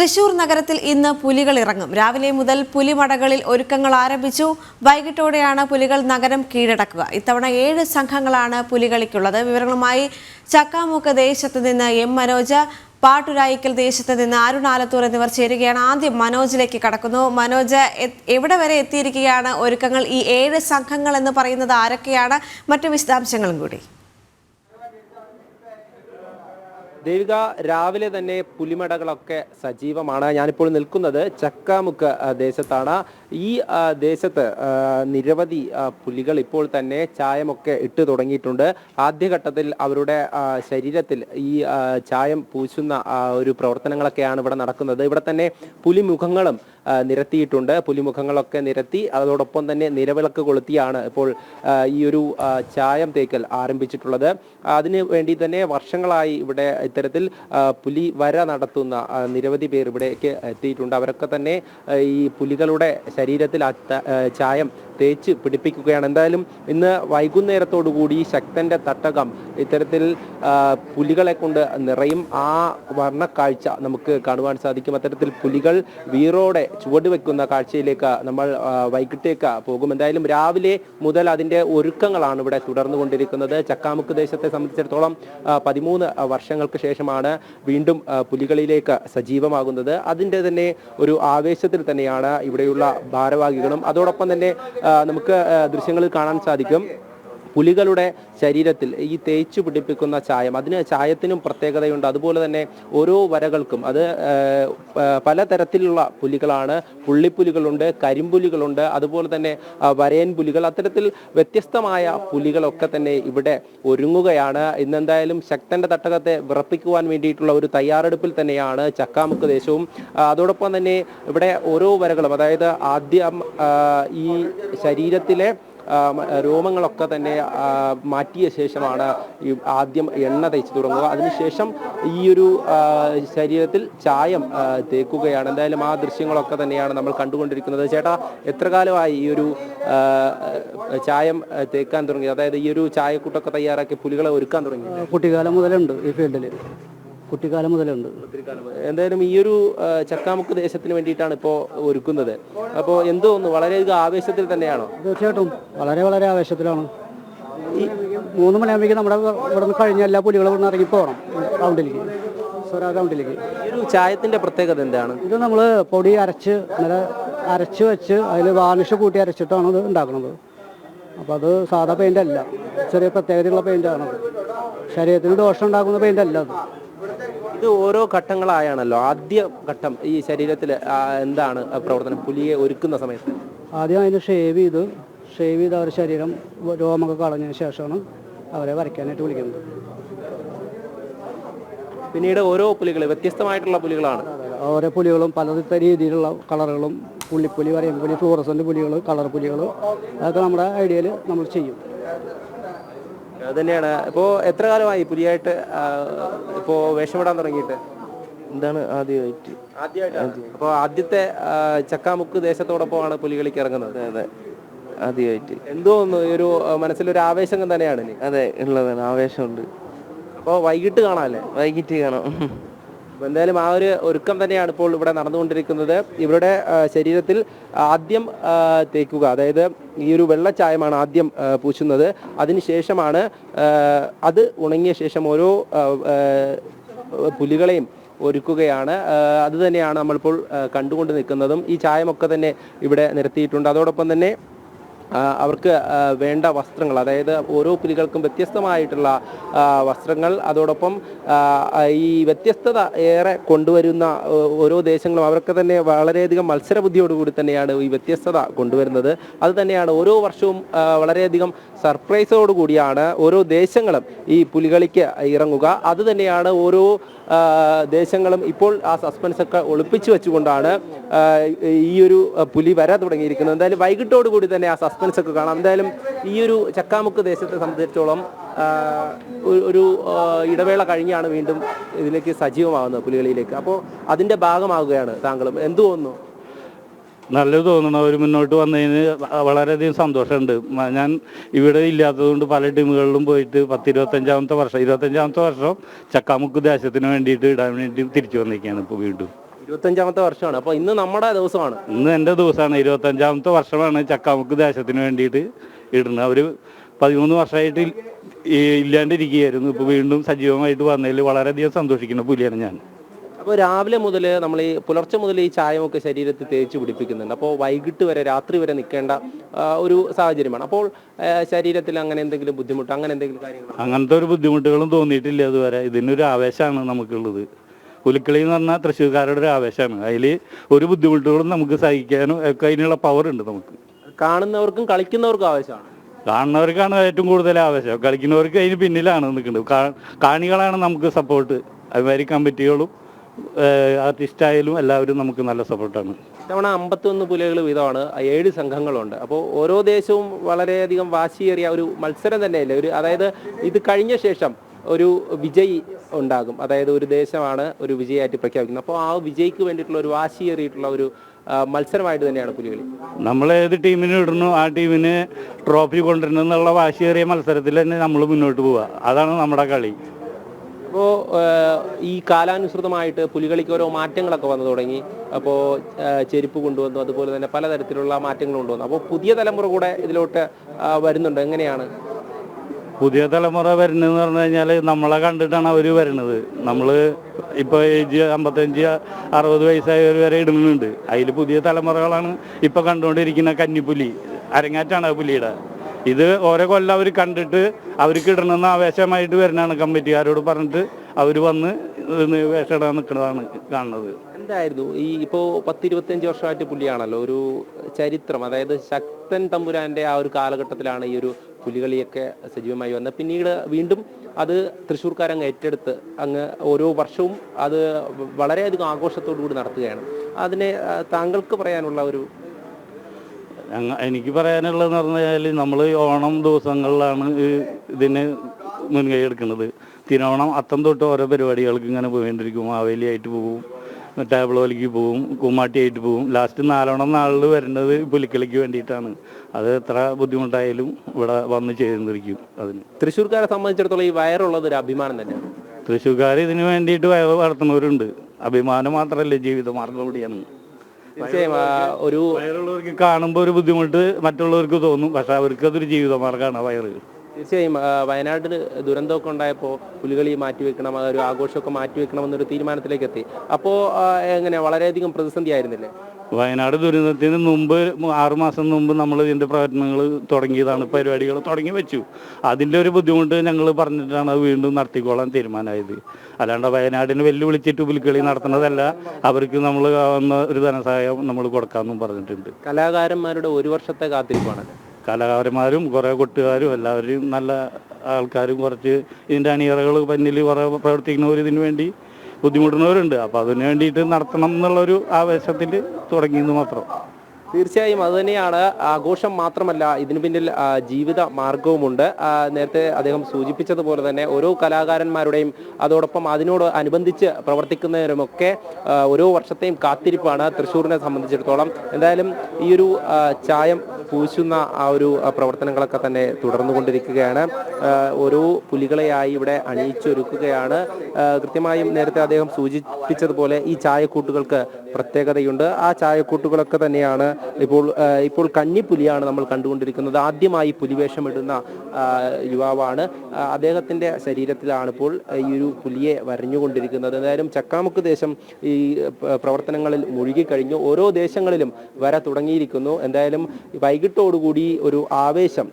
തൃശൂർ നഗരത്തിൽ ഇന്ന് പുലികൾ ഇറങ്ങും. രാവിലെ മുതൽ പുലിമടകളിൽ ഒരുക്കങ്ങൾ ആരംഭിച്ചു. വൈകിട്ടോടെയാണ് പുലികൾ നഗരം കീഴടക്കുക. ഇത്തവണ ഏഴ് സംഘങ്ങളാണ് പുലികളിക്കുള്ളത്. വിവരങ്ങളുമായി ചക്കാമുക്ക് ദേശത്ത് നിന്ന് എം മനോജ് പാട്ടുരായിക്കൽ ദേശത്ത് നിന്ന് അരുൺ ആലത്തൂർ എന്നിവർ ചേരുകയാണ്. ആദ്യം മനോജിലേക്ക് കടക്കുന്നു. മനോജ് എവിടെ വരെ എത്തിയിരിക്കുകയാണ് ഒരുക്കങ്ങൾ? ഈ ഏഴ് സംഘങ്ങൾ എന്ന് പറയുന്നത് ആരൊക്കെയാണ്? മറ്റു വിശദാംശങ്ങളും കൂടി. ദേവിക രാവിലെ തന്നെ പുലിമടകളൊക്കെ സജീവമാണ്. ഞാനിപ്പോൾ നിൽക്കുന്നത് ചക്കാമുക്ക് ദേശത്താണ്. ഈ ദേശത്ത് നിരവധി പുലികൾ ഇപ്പോൾ തന്നെ ചായമൊക്കെ ഇട്ട് തുടങ്ങിയിട്ടുണ്ട്. ആദ്യഘട്ടത്തിൽ അവരുടെ ശരീരത്തിൽ ഈ ചായം പൂശുന്ന ഒരു പ്രവർത്തനങ്ങളൊക്കെയാണ് ഇവിടെ നടക്കുന്നത്. ഇവിടെ തന്നെ പുലിമുഖങ്ങളും നിരത്തിയിട്ടുണ്ട്. പുലിമുഖങ്ങളൊക്കെ നിരത്തി അതോടൊപ്പം തന്നെ നിരവിളക്ക് കൊളുത്തിയാണ് ഇപ്പോൾ ഈ ഒരു ചായം തേക്കൽ ആരംഭിച്ചിട്ടുള്ളത്. അതിന് വേണ്ടി തന്നെ വർഷങ്ങളായി ഇവിടെ ഇത്തരത്തിൽ പുലി വര നടത്തുന്ന നിരവധി പേർ ഇവിടേക്ക് എത്തിയിട്ടുണ്ട്. അവരൊക്കെ തന്നെ ഈ പുലികളുടെ ശരീരത്തിൽ ചായം തേച്ച് പിടിപ്പിക്കുകയാണ്. എന്തായാലും ഇന്ന് വൈകുന്നേരത്തോടുകൂടി ശക്തന്റെ തട്ടകം ഇത്തരത്തിൽ പുലികളെ കൊണ്ട് നിറയും ആ വർണക്കാഴ്ച നമുക്ക് കാണുവാൻ സാധിക്കും. അത്തരത്തിൽ പുലികൾ വീറോടെ ചുവട് വെക്കുന്ന കാഴ്ചയിലേക്ക് നമ്മൾ വൈകിട്ടേക്ക് പോകും. എന്തായാലും രാവിലെ മുതൽ അതിന്റെ ഒരുക്കങ്ങളാണ് ഇവിടെ തുടർന്നുകൊണ്ടിരിക്കുന്നത്. ചക്കാമുക്ക് ദേശത്തെ സംബന്ധിച്ചിടത്തോളം പതിമൂന്ന് വർഷങ്ങൾക്ക് ശേഷമാണ് വീണ്ടും പുലികളിലേക്ക് സജീവമാകുന്നത്. അതിന്റെ തന്നെ ഒരു ആവേശത്തിൽ തന്നെയാണ് ഇവിടെയുള്ള ഭാരവാഹികളും. അതോടൊപ്പം തന്നെ നമുക്ക് ദൃശ്യങ്ങളിൽ കാണാൻ സാധിക്കും. പുലികളുടെ ശരീരത്തിൽ ഈ തേച്ചു പിടിപ്പിക്കുന്ന ചായം അതിന് ചായത്തിനും പ്രത്യേകതയുണ്ട്. അതുപോലെ തന്നെ ഓരോ വരകൾക്കും അത് പലതരത്തിലുള്ള പുലികളാണ്. പുള്ളിപ്പുലികളുണ്ട് കരിമ്പുലികളുണ്ട് അതുപോലെ തന്നെ വരയൻ പുലികൾ. അത്തരത്തിൽ വ്യത്യസ്തമായ പുലികളൊക്കെ തന്നെ ഇവിടെ ഒരുങ്ങുകയാണ്. ഇന്നെന്തായാലും ശക്തന്റെ തട്ടകത്തെ വിറപ്പിക്കുവാൻ വേണ്ടിയിട്ടുള്ള ഒരു തയ്യാറെടുപ്പിൽ തന്നെയാണ് ചക്കാമുക്ക് ദേശവും. അതോടൊപ്പം തന്നെ ഇവിടെ ഓരോ വരകളും അതായത് ആദ്യം ഈ ശരീരത്തിലെ രോമങ്ങളൊക്കെ തന്നെ മാറ്റിയ ശേഷമാണ് ഈ ആദ്യം എണ്ണ തേച്ച് തുടങ്ങുക. അതിനുശേഷം ഈ ഒരു ശരീരത്തിൽ ചായം തേക്കുകയാണ്. എന്തായാലും ആ ദൃശ്യങ്ങളൊക്കെ തന്നെയാണ് നമ്മൾ കണ്ടുകൊണ്ടിരിക്കുന്നത്. ചേട്ടാ എത്ര കാലമായി ഈ ഒരു ചായം തേക്കാൻ തുടങ്ങി? അതായത് ഈ ഒരു ചായക്കൂട്ടൊക്കെ തയ്യാറാക്കി പുലികളെ ഒരുക്കാൻ തുടങ്ങി. കുട്ടിക്കാലം മുതലുണ്ട് ഈ ഫീൽഡിൽ കുട്ടിക്കാലം മുതലുണ്ട് എന്തായാലും ഈ ഒരു ചക്കാമുക്ക് ദേശത്തിന് വേണ്ടിയിട്ടാണ് ഇപ്പോൾ ഒരുക്കുന്നത്. അപ്പോൾ എന്തോ ഒന്ന് വളരെയധികം ആവേശത്തിൽ തന്നെയാണോ? തീർച്ചയായിട്ടും. വളരെ വളരെ ആവേശത്തിലാണ്. ഈ മൂന്ന് മണിയാകുമ്പോൾ നമ്മുടെ ഇവിടെ നിന്ന് കഴിഞ്ഞ എല്ലാ പുലികളും ഇവിടെ നിന്ന് ഇറങ്ങി പോകണം. റൗണ്ടിലേക്ക് സ്വരാ റൗണ്ടിലേക്ക് ഒരു ചായത്തിന്റെ പ്രത്യേകത എന്താണ്? ഇത് നമ്മൾ പൊടി അരച്ച് നല്ല അരച്ച് വെച്ച് അതിൽ വാർണിഷ് കൂട്ടി അരച്ചിട്ടാണ് ഇത് ഉണ്ടാക്കുന്നത്. അപ്പോൾ അത് സാധാ പെയിന്റ് അല്ല. ചെറിയ പ്രത്യേകതയുള്ള പെയിന്റാണ് ശരീരത്തിന് ദോഷം ഉണ്ടാക്കുന്ന പെയിന്റ് അല്ല അത്. ഇത് ഓരോ ഘട്ടങ്ങളായാണല്ലോ. ആദ്യ ഘട്ടം ഈ ശരീരത്തിൽ എന്താണ് പ്രവർത്തനം? പുലിയെ ഒരുക്കുന്ന സമയത്ത്. ആദ്യം അതിന് ഷേവ് ചെയ്ത്. ഷേവ് ചെയ്ത് അവരുടെ ശരീരം രോമൊക്കെ കളഞ്ഞതിന് ശേഷമാണ് അവരെ വരയ്ക്കാനായിട്ട് വിളിക്കുന്നത്. പിന്നീട് ഓരോ പുലികൾ വ്യത്യസ്തമായിട്ടുള്ള പുലികളാണ്. ഓരോ പുലികളും പല രീതിയിലുള്ള കളറുകളും പുള്ളിപ്പുലി വരയമ്പുലി ഫ്ലൂറസന്റ് പുലികൾ കളർ പുലികൾ അതൊക്കെ നമ്മുടെ ഐഡിയയിൽ നമ്മൾ ചെയ്യും. അത് തന്നെയാണ് ഇപ്പോ എത്ര കാലമായി പുതിയായിട്ട് ഇപ്പോ വേഷമിടാൻ തുടങ്ങിയിട്ട്? എന്താണ് ആദ്യമായിട്ട്? ആദ്യമായിട്ടാണ്. അപ്പോൾ ആദ്യത്തെ ചക്കാമുക്ക് ദേശത്തോടൊപ്പമാണ് പുലികളിക്ക് ഇറങ്ങുന്നത്. അതെ ആദ്യമായിട്ട്. എന്തോ ഒന്ന് ഒരു മനസ്സിലൊരു ആവേശം തന്നെയാണ് അതെ ഉള്ളതാണ്. ആവേശമുണ്ട്. അപ്പോൾ വൈകിട്ട് കാണാമല്ലേ വൈകിട്ട് കാണാം. അപ്പൊ എന്തായാലും ആ ഒരു ഒരുക്കം തന്നെയാണ് ഇപ്പോൾ ഇവിടെ നടന്നുകൊണ്ടിരിക്കുന്നത്. ഇവരുടെ ശരീരത്തിൽ ആദ്യം തേക്കുക അതായത് ഈ ഒരു വെള്ളച്ചായമാണ് ആദ്യം പൂശുന്നത്. അതിനുശേഷമാണ് അത് ഉണങ്ങിയ ശേഷം ഓരോ പുലികളെയും ഒരുക്കുകയാണ്. അതുതന്നെയാണ് അത് തന്നെയാണ് നമ്മളിപ്പോൾ കണ്ടുകൊണ്ട് നിൽക്കുന്നതും ഈ ചായമൊക്കെ തന്നെ ഇവിടെ നിരത്തിയിട്ടുണ്ട് അതോടൊപ്പം തന്നെ അവർക്ക് വേണ്ട വസ്ത്രങ്ങൾ അതായത് ഓരോ പുലികൾക്കും വ്യത്യസ്തമായിട്ടുള്ള വസ്ത്രങ്ങൾ. അതോടൊപ്പം ഈ വ്യത്യസ്തത ഏറെ കൊണ്ടുവരുന്ന ഓരോ ദേശങ്ങളും അവർക്ക് തന്നെ വളരെയധികം മത്സരബുദ്ധിയോടുകൂടി തന്നെയാണ് ഈ വ്യത്യസ്തത കൊണ്ടുവരുന്നത്. അത് തന്നെയാണ് ഓരോ വർഷവും വളരെയധികം സർപ്രൈസോടുകൂടിയാണ് ഓരോ ദേശങ്ങളും ഈ പുലികളിക്ക് ഇറങ്ങുക. അത് തന്നെയാണ് ഓരോ ദേശങ്ങളും ഇപ്പോൾ ആ സസ്പെൻസൊക്കെ ഒളിപ്പിച്ചു വെച്ചുകൊണ്ടാണ് ഈ ഒരു പുലി വരാൻ തുടങ്ങിയിരിക്കുന്നത്. എന്തായാലും വൈകിട്ടോട് കൂടി തന്നെ ആ സസ്പെൻസൊക്കെ കാണാം. എന്തായാലും ഈ ഒരു ചക്കാമുക്ക് ദേശത്തെ സംബന്ധിച്ചിടത്തോളം ഒരു- ഇടവേള കഴിഞ്ഞാണ് വീണ്ടും ഇതിലേക്ക് സജീവമാകുന്നത് പുലികളിലേക്ക് അപ്പോൾ അതിന്റെ ഭാഗമാകുകയാണ് താങ്കളും. എന്തു തോന്നുന്നു? നല്ലത് തോന്നണം അവർ മുന്നോട്ട് വന്നതിന് വളരെയധികം സന്തോഷമുണ്ട്. ഞാൻ ഇവിടെ ഇല്ലാത്തതുകൊണ്ട് പല ടീമുകളിലും പോയിട്ട് പത്ത് ഇരുപത്തഞ്ചാമത്തെ വർഷം ഇരുപത്തഞ്ചാമത്തെ വർഷം ചക്കാമുക്ക് ദേശത്തിന് വേണ്ടിയിട്ട് ഇടാൻ വേണ്ടി തിരിച്ചു വന്നിരിക്കുകയാണ് ഇപ്പോൾ വീണ്ടും. ഇരുപത്തഞ്ചാമത്തെ വർഷമാണ്. അപ്പോൾ ഇന്ന് നമ്മുടെ ദിവസമാണ്. ഇന്ന് എന്റെ ദിവസമാണ്. ഇരുപത്തഞ്ചാമത്തെ വർഷമാണ് ചക്കാമുക്ക് ദേശത്തിന് വേണ്ടിയിട്ട് ഇടുന്നത്. അവർ പതിമൂന്ന് വർഷമായിട്ട് ഇല്ലാണ്ടിരിക്കുകയായിരുന്നു. ഇപ്പോൾ വീണ്ടും സജീവമായിട്ട് വന്നതിൽ വളരെയധികം സന്തോഷിക്കുന്ന പുലിയാണ് ഞാൻ. അപ്പോൾ രാവിലെ മുതൽ നമ്മൾ ഈ പുലർച്ചെ മുതൽ ഈ ചായമൊക്കെ ശരീരത്തിൽ തേച്ച് പിടിപ്പിക്കുന്നുണ്ട്. അപ്പോൾ വൈകിട്ട് വരെ രാത്രി വരെ നിൽക്കേണ്ട ഒരു സാഹചര്യമാണ്. അപ്പോൾ ശരീരത്തിൽ അങ്ങനെ എന്തെങ്കിലും ബുദ്ധിമുട്ട് അങ്ങനെ എന്തെങ്കിലും കാര്യങ്ങൾ അങ്ങനത്തെ ഒരു ബുദ്ധിമുട്ടുകളും തോന്നിയിട്ടില്ല അതുവരെ ഇതിനൊരു ആവേശമാണ് നമുക്കുള്ളത്. പുലിക്കളി എന്ന് പറഞ്ഞാൽ തൃശ്ശൂർക്കാരുടെ ഒരു ആവേശമാണ്. അതിൽ ഒരു ബുദ്ധിമുട്ടുകളും നമുക്ക് സഹിക്കാനും ഒക്കെ അതിനുള്ള പവർ ഉണ്ട് നമുക്ക്. കാണുന്നവർക്കും കളിക്കുന്നവർക്കും ആവേശമാണ്. കാണുന്നവർക്കാണ് ഏറ്റവും കൂടുതൽ ആവശ്യം കളിക്കുന്നവർക്ക് അതിന് പിന്നിലാണ് നിൽക്കുന്നത്. കാണികളാണ് നമുക്ക് സപ്പോർട്ട് അതുമാതിരി കമ്മിറ്റികളും ആർട്ടിസ്റ്റായാലും എല്ലാവരും നമുക്ക് നല്ല സപ്പോർട്ടാണ് ഇത്തവണ അമ്പത്തൊന്ന് പുലികൾ വീതമാണ്. ഏഴ് സംഘങ്ങളുണ്ട്. അപ്പോൾ ഓരോ ദേശവും വളരെയധികം വാശിയേറിയ ഒരു മത്സരം തന്നെയല്ലേ? ഒരു അതായത് ഇത് കഴിഞ്ഞ ശേഷം ഒരു വിജയി ഉണ്ടാകും. അതായത് ഒരു ദേശമാണ് ഒരു വിജയമായിട്ട് പ്രഖ്യാപിക്കുന്നത്. അപ്പോൾ ആ വിജയിക്ക് വേണ്ടിയിട്ടുള്ള ഒരു വാശിയേറിയിട്ടുള്ള ഒരു മത്സരമായിട്ട് തന്നെയാണ് പുലികളി. നമ്മൾ ഏത് ടീമിന് ഇടുന്നു ആ ടീമിന് ട്രോഫി കൊണ്ടുവരണം എന്നുള്ള വാശിയേറിയ മത്സരത്തിൽ തന്നെ നമ്മൾ മുന്നോട്ട് പോവുക. അതാണ് നമ്മുടെ കളി. ഈ കാലാനുസൃതമായിട്ട് പുലികളിക്ക് ഓരോ മാറ്റങ്ങളൊക്കെ വന്നു തുടങ്ങി. അപ്പോൾ ചെരുപ്പ് കൊണ്ടുവന്നു അതുപോലെ തന്നെ പലതരത്തിലുള്ള മാറ്റങ്ങൾ കൊണ്ടുവന്നു. അപ്പോൾ പുതിയ തലമുറ കൂടെ ഇതിലോട്ട് വരുന്നുണ്ട്? എങ്ങനെയാണ്? പുതിയ തലമുറ വരുന്നതെന്ന് പറഞ്ഞു കഴിഞ്ഞാൽ നമ്മളെ കണ്ടിട്ടാണ് അവർ വരുന്നത്. നമ്മൾ ഇപ്പോൾ ഏജ് അമ്പത്തഞ്ച് അറുപത് വയസ്സായവർ വരെ ഇടുന്നുണ്ട്. അതിൽ പുതിയ തലമുറകളാണ് ഇപ്പോൾ കണ്ടുകൊണ്ടിരിക്കുന്ന കന്നിപ്പുലി. അരങ്ങാറ്റാണ് ആ പുലിയുടെ. ഇത് ഓരോ കൊല്ലം അവർ കണ്ടിട്ട് അവർക്ക് ഇടണമെന്ന് ആവേശമായിട്ട് വരുന്നതാണ് കമ്മിറ്റിക്കാരോട് പറഞ്ഞിട്ട് അവർ വന്ന് വേഷമിടാൻ നിൽക്കുന്നതാണ് കാണുന്നത്. എന്തായിരുന്നു? ഈ ഇപ്പോൾ പത്തിരുപത്തഞ്ച് വർഷമായിട്ട് പുലിയാണല്ലോ ഒരു ചരിത്രം അതായത് ശക്തൻ തമ്പുരാന്റെ ആ ഒരു കാലഘട്ടത്തിലാണ് ഈ ഒരു പുലികളിയൊക്കെ സജീവമായി വന്നത്. പിന്നീട് വീണ്ടും അത് തൃശ്ശൂർക്കാരങ്ങ് ഏറ്റെടുത്ത് അങ്ങ് ഓരോ വർഷവും അത് വളരെയധികം ആഘോഷത്തോടു കൂടി നടത്തുകയാണ്. അതിനെ താങ്കൾക്ക് പറയാനുള്ള ഒരു എനിക്ക് പറയാനുള്ളതെന്ന് പറഞ്ഞാൽ നമ്മൾ ഓണം ദിവസങ്ങളിലാണ് ഇതിന് മുൻകൈ എടുക്കുന്നത്. തിരുവോണം അത്തം തൊട്ട് ഓരോ പരിപാടികൾക്ക് ഇങ്ങനെ പോയിക്കൊണ്ടിരിക്കും. മാവേലി ആയിട്ട് പോകും ടാബ്ലോയിലേക്ക് പോകും കുമ്മാട്ടിയായിട്ട് പോകും ലാസ്റ്റ് നാലോണം നാളിൽ വരുന്നത് പുലിക്കളിക്ക് വേണ്ടിയിട്ടാണ്. അത് എത്ര ബുദ്ധിമുട്ടായാലും ഇവിടെ വന്ന് ചെയ്തിരിക്കും അതിന്. തൃശ്ശൂർക്കാരെ സംബന്ധിച്ചിടത്തോളം ഈ വയറുള്ളത് ഒരു അഭിമാനം തന്നെയാണ്. തൃശ്ശൂർക്കാർ ഇതിന് വേണ്ടിയിട്ട് വയർ വളർത്തുന്നവരുണ്ട്. അഭിമാനം മാത്രമല്ല ജീവിതമാർഗം കൂടിയാണ്. ഒരു വയറുള്ളവർക്ക് കാണുമ്പോൾ ഒരു ബുദ്ധിമുട്ട് മറ്റുള്ളവർക്ക് തോന്നും. പക്ഷെ അവർക്ക് അതൊരു ജീവിതമാർഗമാണ് വയറ്. തീർച്ചയായും വയനാട്ടിൽ ദുരന്തമൊക്കെ ഉണ്ടായപ്പോൾ പുലികളി മാറ്റിവെക്കണം ഒരു ആഘോഷമൊക്കെ മാറ്റിവെക്കണം എന്നൊരു തീരുമാനത്തിലേക്ക് എത്തി അപ്പോൾ എങ്ങനെ വളരെയധികം പ്രതിസന്ധി ആയിരുന്നില്ലേ? വയനാട് ദുരന്തത്തിന് മുമ്പ് ആറുമാസം മാസം മുമ്പ് നമ്മൾ ഇതിന്റെ പ്രവർത്തനങ്ങൾ തുടങ്ങിയതാണ് പരിപാടികൾ തുടങ്ങി വെച്ചു. അതിന്റെ ഒരു ബുദ്ധിമുട്ട് ഞങ്ങൾ പറഞ്ഞിട്ടാണ് അത് വീണ്ടും നടത്തിക്കോളാൻ തീരുമാനമായത്. അല്ലാണ്ട് വയനാടിന് വെല്ലുവിളിച്ചിട്ട് പുലിക്കളി നടത്തുന്നതല്ല അവർക്ക് നമ്മൾ ഒരു ധനസഹായം നമ്മൾ കൊടുക്കാമെന്നും പറഞ്ഞിട്ടുണ്ട്. കലാകാരന്മാരുടെ ഒരു വർഷത്തെ കാത്തിരിപ്പാണ് കലാകാരന്മാരും കുറേ കൊട്ടുകാരും എല്ലാവരും നല്ല ആൾക്കാരും കുറച്ച് ഇതിന്റെ അണിയറകൾ പിന്നിൽ കുറേ പ്രവർത്തിക്കുന്നവർ ഇതിനു വേണ്ടി ബുദ്ധിമുട്ടുന്നവരുണ്ട്. അപ്പോൾ അതിനു വേണ്ടിയിട്ട് നടത്തണം എന്നുള്ളൊരു ആവേശത്തിൽ തുടങ്ങിയെന്ന് മാത്രം. തീർച്ചയായും അത് തന്നെയാണ്. ആഘോഷം മാത്രമല്ല ഇതിന് പിന്നിൽ ജീവിത മാർഗവുമുണ്ട് നേരത്തെ അദ്ദേഹം സൂചിപ്പിച്ചതുപോലെ തന്നെ ഓരോ കലാകാരന്മാരുടെയും അതോടൊപ്പം അതിനോട് അനുബന്ധിച്ച് പ്രവർത്തിക്കുന്നവരുമൊക്കെ ആ, ഓരോ വർഷത്തെയും കാത്തിരിപ്പാണ് തൃശ്ശൂരിനെ സംബന്ധിച്ചിടത്തോളം. എന്തായാലും ഈ ഒരു ചായം പൂശുന്ന ആ ഒരു പ്രവർത്തനങ്ങളൊക്കെ തന്നെ തുടർന്നു കൊണ്ടിരിക്കുകയാണ് ഓരോ പുലികളെയായി ഇവിടെ അണിയിച്ചൊരുക്കുകയാണ്. കൃത്യമായും നേരത്തെ അദ്ദേഹം സൂചിപ്പിച്ചതുപോലെ ഈ ചായക്കൂട്ടുകൾക്ക് പ്രത്യേകതയുണ്ട്. ആ ചായക്കൂട്ടുകളൊക്കെ തന്നെയാണ് ഇപ്പോൾ ഇപ്പോൾ കന്നിപ്പുലിയാണ് നമ്മൾ കണ്ടുകൊണ്ടിരിക്കുന്നത്. ആദ്യമായി പുലിവേഷമിടുന്ന ഇടുന്ന യുവാവാണ്. അദ്ദേഹത്തിന്റെ ശരീരത്തിലാണ് ഇപ്പോൾ ഈ ഒരു പുലിയെ വരഞ്ഞുകൊണ്ടിരിക്കുന്നത്. എന്തായാലും ചക്കാമുക്ക് ദേശം ഈ പ്രവർത്തനങ്ങളിൽ മുഴുകിക്കഴിഞ്ഞു. ഓരോ ദേശങ്ങളിലും വര തുടങ്ങിയിരിക്കുന്നു. എന്തായാലും വൈകിട്ടോടുകൂടി ഒരു ആവേശം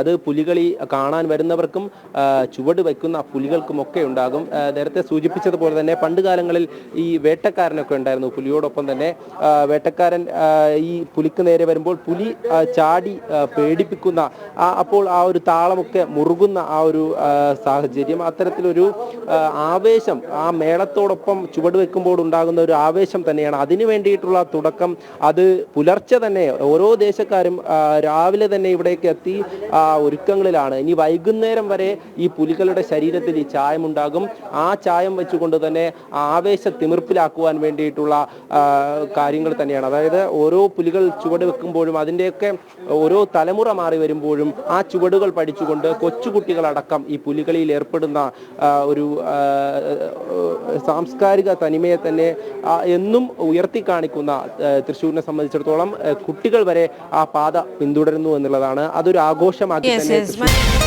അത് പുലികളി കാണാൻ വരുന്നവർക്കും ചുവട് വയ്ക്കുന്ന പുലികൾക്കുമൊക്കെ ഉണ്ടാകും. നേരത്തെ സൂചിപ്പിച്ചതുപോലെ തന്നെ പണ്ട് കാലങ്ങളിൽ ഈ വേട്ടക്കാരനൊക്കെ ഉണ്ടായിരുന്നു പുലിയോടൊപ്പം തന്നെ. വേട്ടക്കാരൻ ഈ പുലിക്ക് നേരെ വരുമ്പോൾ പുലി ചാടി പേടിപ്പിക്കുന്ന അപ്പോൾ ആ ഒരു താളമൊക്കെ മുറുകുന്ന ആ ഒരു സാഹചര്യം. അത്തരത്തിലൊരു ആവേശം ആ മേളത്തോടൊപ്പം ചുവട് വെക്കുമ്പോൾ ഉണ്ടാകുന്ന ഒരു ആവേശം തന്നെയാണ്. അതിനു വേണ്ടിയിട്ടുള്ള തുടക്കം അത് പുലർച്ചെ തന്നെ ഓരോ ദേശക്കാരും രാവിലെ തന്നെ ഇവിടേക്ക് എത്തി ആ ഒരുക്കങ്ങളിലാണ്. ഇനി വൈകുന്നേരം വരെ ഈ പുലികളുടെ ശരീരത്തിൽ ഈ ചായമുണ്ടാകും. ആ ചായം വെച്ചുകൊണ്ട് തന്നെ ആവേശ തിമിർപ്പിലാക്കുവാൻ വേണ്ടിയിട്ടുള്ള ആ, കാര്യങ്ങൾ തന്നെയാണ്. അതായത് ഓരോ പുലികൾ ചുവട് വെക്കുമ്പോഴും അതിന്റെയൊക്കെ ഓരോ തലമുറ മാറി വരുമ്പോഴും ആ ചുവടുകൾ പഠിച്ചുകൊണ്ട് കൊച്ചുകുട്ടികളടക്കം ഈ പുലികളിയിൽ ഏർപ്പെടുന്ന ഒരു സാംസ്കാരിക തനിമയെ തന്നെ എന്നും ഉയർത്തി കാണിക്കുന്ന തൃശ്ശൂരിനെ സംബന്ധിച്ചിടത്തോളം കുട്ടികൾ വരെ ആ പാത പിന്തുടരുന്നു എന്നുള്ളതാണ്. അതൊരു ആഘോഷമാക്കി மாற்றி yes, yes.